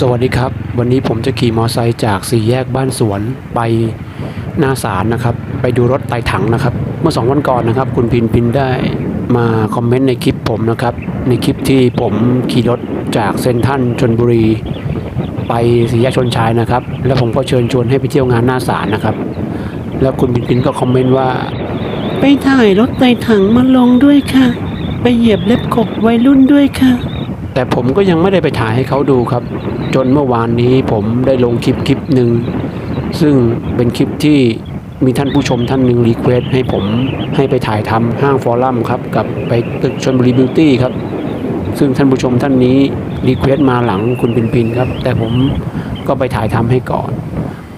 สวัสดีครับ วันนี้ผมจะขี่มอเตอร์ไซค์จากสี่แยกบ้านสวนไปหน้าศาลนะครับ ไปดูรถไต่ถังนะครับ เมื่อสองวันก่อนนะครับ คุณพินพินได้มาคอมเมนต์ในคลิปผมนะครับ ในคลิปที่ผมขี่รถจากเซนทันชนบุรี ไปสี่แยกชนชายนะครับ แล้วผมก็เชิญชวนให้ไปเที่ยวงานหน้าศาลนะครับ แล้วคุณพินพินก็คอมเมนต์ว่า ไปถ่ายรถไต่ถังมาลงด้วยค่ะ ไปเหยียบเล็บขบวัยรุ่นด้วยค่ะ แต่ผมก็ยังไม่ได้ไปถ่ายให้เขาดูครับ จนเมื่อวานนี้ผมได้ลงคลิปคลิปหนึ่งซึ่งเป็นคลิปที่มีท่านผู้ชมท่านหนึ่งรีเควสให้ผมให้ไปถ่ายทำห้างฟอรัมครับ กับไปตึกชนบุรีบิวตี้ครับ ซึ่งท่านผู้ชมท่านนี้รีเควสมาหลังคุณปินปินครับ แต่ผมก็ไปถ่ายทำให้ก่อน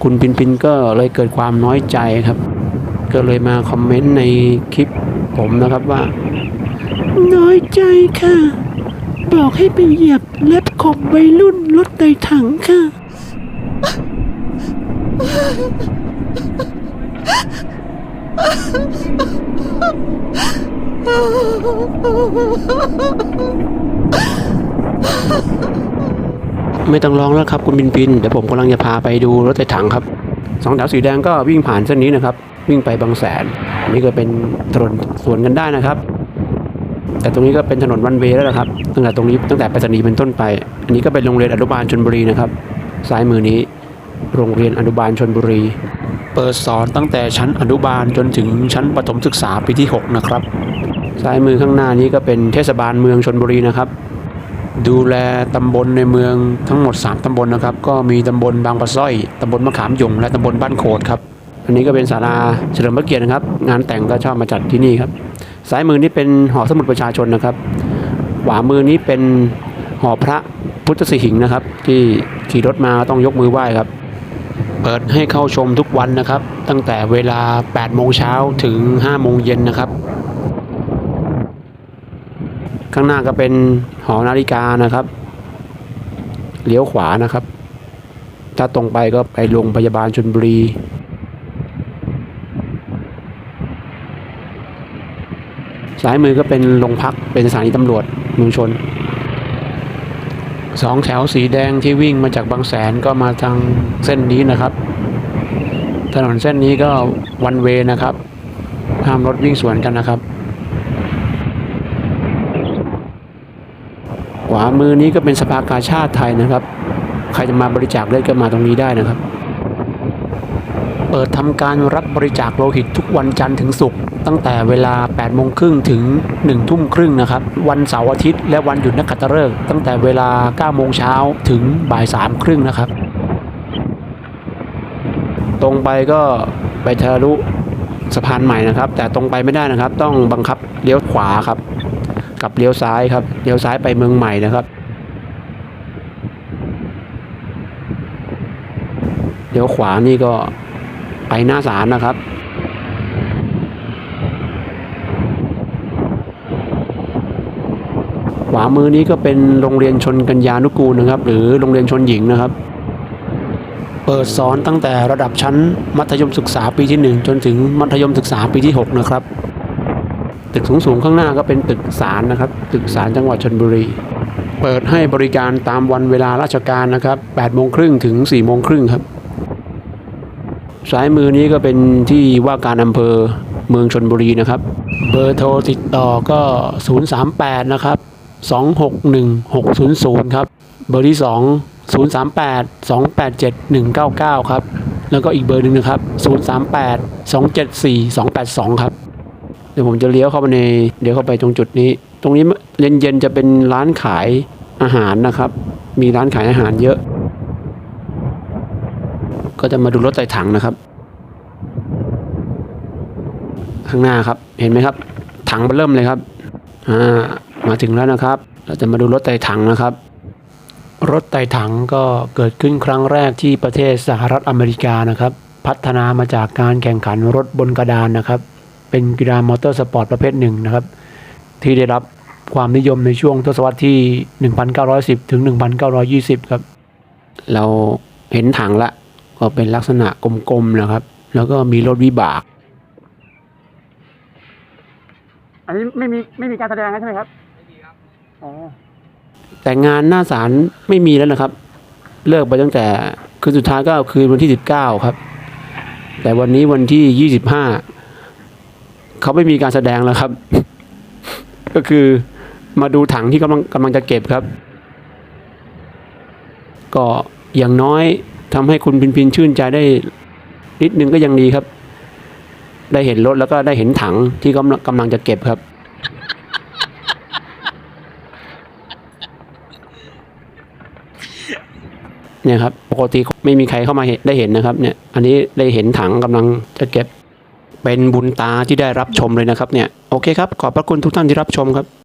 คุณปินปินก็เลยเกิดความน้อยใจครับ ก็เลยมาคอมเมนต์ในคลิปผมนะครับว่า น้อยใจค่ะ บอกให้ไปเหยียบเล็บขบวัยรุ่นรถไต่ถังค่ะ ไม่ต้องร้องแล้วครับคุณบินบิน เดี๋ยวผมกำลังจะพาไปดูรถไต่ถังครับสองแถวสีแดงก็วิ่งผ่านเส้นนี้นะครับ วิ่งไปบางแสนนนี่ก็เป็นถนนสวนกันได้นะครับ แต่ตรงนี้ก็เป็นถนนวันเวย์แล้วนะครับตั้งแต่ตรงนี้ตั้งแต่ไปรษณีย์เป็นต้นไป อันนี้ก็เป็นโรงเรียนอนุบาลชนบุรีนะครับซ้ายมือนี้ โรงเรียนอนุบาลชนบุรี เปิดสอนตั้งแต่ชั้นอนุบาลจนถึงชั้นประถมศึกษาปีที่ 6 นะครับซ้ายมือข้างหน้านี้ก็เป็นเทศบาลเมืองชนบุรีนะครับ ดูแลตำบลในเมืองทั้งหมด 3 ตำบลนะครับ ก็มีตำบลบางปะส้อยตำบลมะขามหยงและตำบลบ้านโขดครับอันนี้ก็เป็นศาลาเฉลิมพระเกียรตินะครับ งานแต่งก็ชอบมาจัดที่นี่ครับ ซ้ายมือนี้เป็นหอสมุดประชาชนนะครับขวามือนี้เป็นหอพระพุทธสิหิงค์นะครับ ที่ขี่รถมาต้องยกมือไหว้ครับ เปิดให้เข้าชมทุกวันนะครับ ตั้งแต่เวลา 8 โมงเช้าถึง 5 โมงเย็นนะครับ ข้างหน้าก็เป็นหอนาฬิกานะครับเลี้ยวขวานะครับ ถ้าตรงไปก็ไปโรงพยาบาลชนบุรี ซ้ายมือก็เป็นโรงพักเป็นสถานีตำรวจเมืองชนสองแถวสีแดงที่วิ่งมาจากบางแสนก็มาทางเส้นนี้นะครับ ถนนเส้นนี้ก็วันเวนะครับห้ามรถวิ่งสวนกันนะครับ ขวามือนี้ก็เป็นสภากาชาติไทยนะครับ ใครจะมาบริจาคเลือดก็มาตรงนี้ได้นะครับ เปิดทำการรับบริจาคโลหิตทุกวันจันทร์ถึงศุกร์ตั้งแต่เวลา 8 โมงครึ่งถึง 1 ทุ่มครึ่งนะครับ วันเสาร์อาทิตย์และวันหยุดนักขัตฤกษ์ตั้งแต่เวลา 9 โมงเช้าถึงบ่าย3ครึ่งนะครับ ตรงไปก็ไปทะลุสะพานใหม่นะครับ แต่ตรงไปไม่ได้นะครับ ต้องบังคับเลี้ยวขวาครับ กับเลี้ยวซ้ายครับเลี้ยวซ้ายไปเมืองใหม่นะครับเลี้ยวขวานี่ก็ ไปหน้าศาลนะครับขวามือนี้ก็เป็นโรงเรียนชนกัญญานุกูลนะครับ หรือโรงเรียนชนหญิงนะครับ เปิดสอนตั้งแต่ระดับชั้นมัธยมศึกษาปีที่ 1 จนถึงมัธยมศึกษาปีที่ 6 นะครับ ตึกสูงๆข้างหน้าก็เป็นตึกศาลนะครับ ตึกศาลจังหวัดชนบุรี เปิดให้บริการตามวันเวลาราชการนะครับ8โมงครึ่งถึง4โมงครึ่งครับ ซ้ายมือนี้ก็เป็นที่ว่าการอำเภอเมืองชนบุรีนะครับ เบอร์โทรติดต่อก็ 038 นะครับ 261 600 ครับ เบอร์ที่ 2 038 287 199 ครับ แล้วก็อีกเบอร์หนึ่งนะครับ 038 274 282 ครับ เดี๋ยวผมจะเลี้ยวเข้าไปในเดี๋ยวเข้าไปตรงจุดนี้ ตรงนี้เย็นๆจะเป็นร้านขายอาหารนะครับ มีร้านขายอาหารเยอะ ก็จะมาดูรถไต่ถังนะครับ ข้างหน้าครับ เห็นไหมครับ ถังมันเริ่มเลยครับ อ่า มาถึงแล้วนะครับ เราจะมาดูรถไต่ถังนะครับ รถไต่ถังก็เกิดขึ้นครั้งแรกที่ประเทศสหรัฐอเมริกานะครับ พัฒนามาจากการแข่งขันรถบนกระดานนะครับ เป็นกีฬามอเตอร์สปอร์ตประเภทหนึ่งนะครับ ที่ได้รับความนิยมในช่วงทศวรรษที่ 1910 ถึง 1920 ครับ เราเห็นถังละ ก็เป็นลักษณะกลมๆนะครับ แล้วก็มีรถวิบาก อันนี้ไม่มีไม่มีการแสดงใช่ไหมครับไม่มีครับอ๋อแต่งานหน้าศาลไม่มีแล้วนะครับ เลิกไปตั้งแต่คืนสุดท้ายก็คืนวันที่สิบเก้าครับ แต่วันนี้วันที่ยี่สิบห้าเขาไม่มีการแสดงแล้วครับ ก็คือมาดูถังที่กำลังกำลังจะเก็บครับ ก็อย่างน้อย ทำให้คุณพินพินชื่นใจได้นิดนึงก็ยังดีครับ ได้เห็นรถแล้วก็ได้เห็นถังที่กำลังกำลังจะเก็บครับ เนี่ยครับปกติไม่มีใครเข้ามาเห็นได้เห็นนะครับ เนี่ย อันนี้ได้เห็นถังกำลังจะเก็บ เป็นบุญตาที่ได้รับชมเลยนะครับ เนี่ยโอเคครับขอบพระคุณทุกท่านที่รับชมครับ